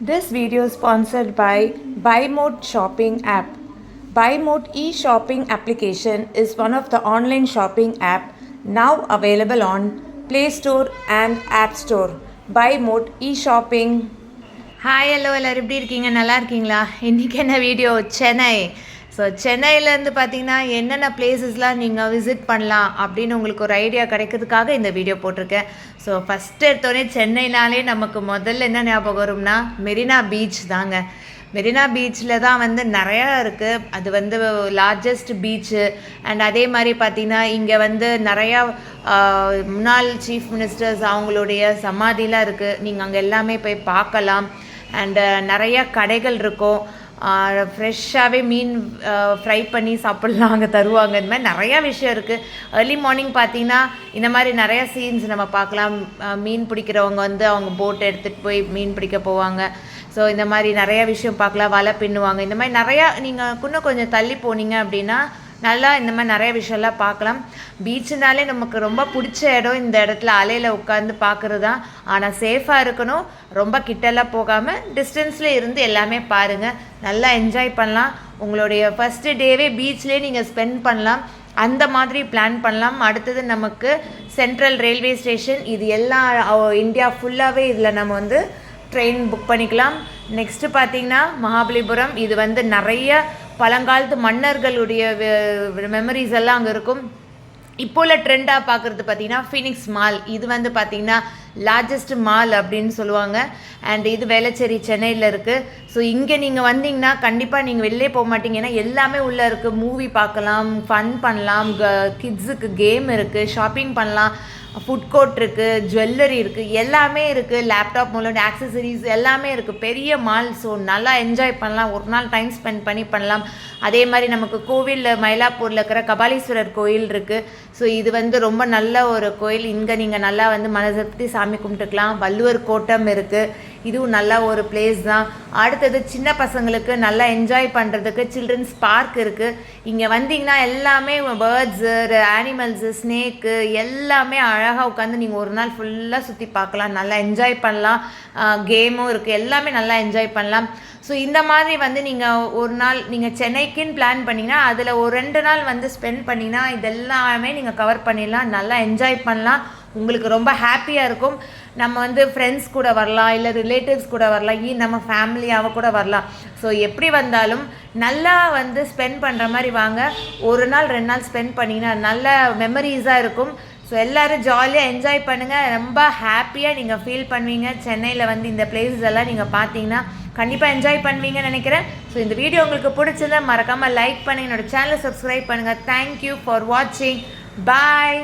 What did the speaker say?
This video is sponsored by BuyMode Shopping app. BuyMode e-shopping application is one of the online shopping app now available on Play Store and App Store. BuyMode e-shopping. Hi hello எல்லோரும் எப்படி இருக்கீங்க நல்லா இருக்கீங்களா இன்றைக்கி என்ன video Chennai so சென்னையிலேருந்து பார்த்தீங்கன்னா என்னென்ன பிளேசஸ்லாம் நீங்கள் விசிட் பண்ணலாம் அப்படின்னு உங்களுக்கு ஒரு ஐடியா கிடைக்கிறதுக்காக இந்த வீடியோ போட்டிருக்கேன். ஸோ ஃபஸ்ட்டு எடுத்தோடனே சென்னைனாலே நமக்கு முதல்ல என்ன ஞாபகம் வரும்னா மெரினா பீச் தாங்க. மெரினா பீச்சில் தான் வந்து நிறையா இருக்குது அது வந்து லார்ஜஸ்ட் பீச்சு அண்ட் அதே மாதிரி பார்த்திங்கன்னா இங்கே வந்து நிறையா முன்னாள் சீஃப் மினிஸ்டர்ஸ் அவங்களுடைய சமாதிலாம் இருக்குது நீங்கள் அங்கே எல்லாமே போய் பார்க்கலாம். அண்டு நிறையா கடைகள் இருக்கும். ஃப்ரெஷ்ஷாகவே மீன் ஃப்ரை பண்ணி சாப்பிட்லாம் அங்கே தருவாங்க. இந்த மாதிரி நிறையா விஷயம் இருக்குது ஏர்லி மார்னிங் பார்த்தீங்கன்னா இந்த மாதிரி நிறையா சீன்ஸ் நம்ம பார்க்கலாம். மீன் பிடிக்கிறவங்க வந்து அவங்க போட் எடுத்துகிட்டு போய் மீன் பிடிக்க போவாங்க. ஸோ இந்த மாதிரி நிறையா விஷயம் பார்க்கலாம். வலை பின்னுவாங்க. இந்த மாதிரி நிறையா நீங்கள் இன்னும் கொஞ்சம் தள்ளி போனீங்க அப்படின்னா நல்லா இந்த மாதிரி நிறைய விஷயம்லாம் பார்க்கலாம். பீச்சுனாலே நமக்கு ரொம்ப பிடிச்ச இடம் இந்த இடத்துல அலையில் உட்காந்து பார்க்குறது. தான் ஆனால் சேஃபாக இருக்கணும். ரொம்ப கிட்டலாம் போகாமல் டிஸ்டன்ஸில் இருந்து எல்லாமே பாருங்கள் நல்லா என்ஜாய் பண்ணலாம். உங்களுடைய ஃபஸ்ட்டு டேவே பீச்லேயே நீங்கள் ஸ்பெண்ட் பண்ணலாம். அந்த மாதிரி பிளான் பண்ணலாம். அடுத்தது நமக்கு சென்ட்ரல் ரயில்வே ஸ்டேஷன் இது எல்லாம் இந்தியா ஃபுல்லாகவே இதில் நம்ம வந்து ட்ரெயின் புக் பண்ணிக்கலாம். நெக்ஸ்ட்டு பார்த்தீங்கன்னா மகாபலிபுரம். இது வந்து நிறைய பழங்காலத்து மன்னர்களுடைய மெமரிஸ் எல்லாம் அங்கே இருக்கும். இப்போ உள்ள ட்ரெண்டாக பார்க்குறது பார்த்தீங்கன்னா ஃபினிக்ஸ் மால் இது வந்து பார்த்தீங்கன்னா லார்ஜஸ்ட் மால் அப்படின்னு சொல்லுவாங்க. அண்ட் இது வேளச்சேரி சென்னையில் இருக்குது ஸோ இங்கே நீங்கள் வந்தீங்கன்னா கண்டிப்பாக நீங்கள் வெளிலே போக மாட்டீங்க. ஏன்னா எல்லாமே உள்ளே இருக்குது மூவி பார்க்கலாம் ஃபன் பண்ணலாம். கிட்ஸுக்கு கேம் இருக்குது ஷாப்பிங் பண்ணலாம். ஃபுட் கோர்ட் இருக்குது ஜுவல்லரி இருக்குது எல்லாமே இருக்குது லேப்டாப் மூலம் ஆக்சசரிஸ் எல்லாமே இருக்குது பெரிய மால் ஸோ நல்லா என்ஜாய் பண்ணலாம். ஒரு நாள் டைம் ஸ்பெண்ட் பண்ணி பண்ணலாம். அதே மாதிரி நமக்கு கோவிலில் மயிலாப்பூரில் இருக்கிற கபாலீஸ்வரர் கோயில் இருக்குது ஸோ இது வந்து ரொம்ப நல்ல ஒரு கோயில். இங்கே நீங்கள் நல்லா வந்து மனசக்தி சாமி கும்பிட்டுக்கலாம். வள்ளுவர் கோட்டம் இருக்குது இதுவும் நல்ல ஒரு பிளேஸ் தான். அடுத்தது சின்ன பசங்களுக்கு நல்லா என்ஜாய் பண்ணுறதுக்கு சில்ட்ரன்ஸ் பார்க் இருக்குது இங்கே வந்தீங்கன்னா எல்லாமே பேர்ட்ஸு அனிமல்ஸு ஸ்னேக்கு எல்லாமே அழகாக உட்காந்து நீங்கள் ஒரு நாள் ஃபுல்லாக சுற்றி பார்க்கலாம். நல்லா என்ஜாய் பண்ணலாம். கேமும் இருக்குது எல்லாமே நல்லா என்ஜாய் பண்ணலாம். ஸோ இந்த மாதிரி வந்து நீங்கள் ஒரு நாள் நீங்கள் சென்னைக்குன்னு பிளான் பண்ணிங்கன்னா அதில் ஒரு ரெண்டு நாள் வந்து ஸ்பெண்ட் பண்ணிங்கன்னா இதெல்லாமே நீங்கள் கவர் பண்ணிடலாம். நல்லா என்ஜாய் பண்ணலாம். உங்களுக்கு ரொம்ப ஹாப்பியாக இருக்கும். நம்ம வந்து ஃப்ரெண்ட்ஸ் கூட வரலாம் இல்லை ரிலேட்டிவ்ஸ் கூட வரலாம் ஈ நம்ம ஃபேமிலியாக கூட வரலாம். ஸோ எப்படி வந்தாலும் நல்லா வந்து ஸ்பெண்ட் பண்ணுற மாதிரி வாங்க. ஒரு நாள் ரெண்டு நாள் ஸ்பெண்ட் பண்ணிங்கன்னா நல்ல மெமரிஸாக இருக்கும். ஸோ எல்லோரும் ஜாலியாக என்ஜாய் பண்ணுங்கள் ரொம்ப ஹாப்பியாக நீங்கள் ஃபீல் பண்ணுவீங்க. சென்னையில் வந்து இந்த பிளேசஸ் எல்லாம் நீங்கள் பார்த்தீங்கன்னா கண்டிப்பாக என்ஜாய் பண்ணுவீங்கன்னு நினைக்கிறேன். ஸோ இந்த வீடியோ உங்களுக்கு பிடிச்சதை மறக்காமல் லைக் பண்ணுங்கள் என்னோட சேனலை சப்ஸ்கிரைப் பண்ணுங்கள் தேங்க்யூ ஃபார் வாட்சிங் பாய்